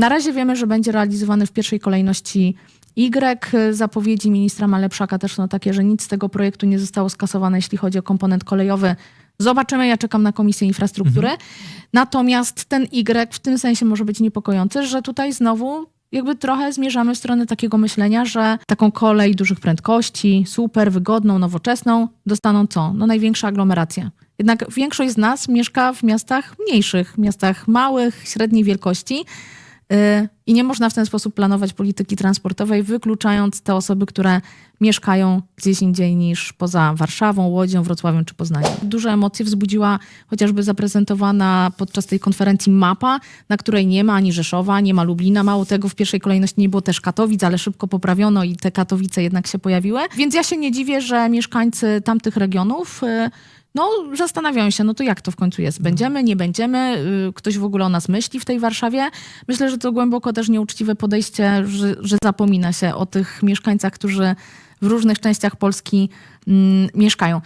Na razie wiemy, że będzie realizowany w pierwszej kolejności Y. Zapowiedzi ministra Malepszaka też są takie, że nic z tego projektu nie zostało skasowane, jeśli chodzi o komponent kolejowy. Zobaczymy, ja czekam na Komisję Infrastruktury. Natomiast ten Y w tym sensie może być niepokojący, że tutaj znowu jakby trochę zmierzamy w stronę takiego myślenia, że taką kolej dużych prędkości, super, wygodną, nowoczesną, dostaną co? No największe aglomeracje. Jednak większość z nas mieszka w miastach mniejszych, miastach małych, średniej wielkości. Yy, I nie można w ten sposób planować polityki transportowej, wykluczając te osoby, które mieszkają gdzieś indziej niż poza Warszawą, Łodzią, Wrocławiem czy Poznaniem. Duże emocje wzbudziła chociażby zaprezentowana podczas tej konferencji mapa, na której nie ma ani Rzeszowa, nie ma Lublina. Mało tego, w pierwszej kolejności nie było też Katowic, ale szybko poprawiono i te Katowice jednak się pojawiły. Więc ja się nie dziwię, że mieszkańcy tamtych regionów yy, no, zastanawiają się, no to jak to w końcu jest? Będziemy, nie będziemy? Y, Ktoś w ogóle o nas myśli w tej Warszawie? Myślę, że to głęboko też nieuczciwe podejście, że, że zapomina się o tych mieszkańcach, którzy w różnych częściach Polski mm, mieszkają.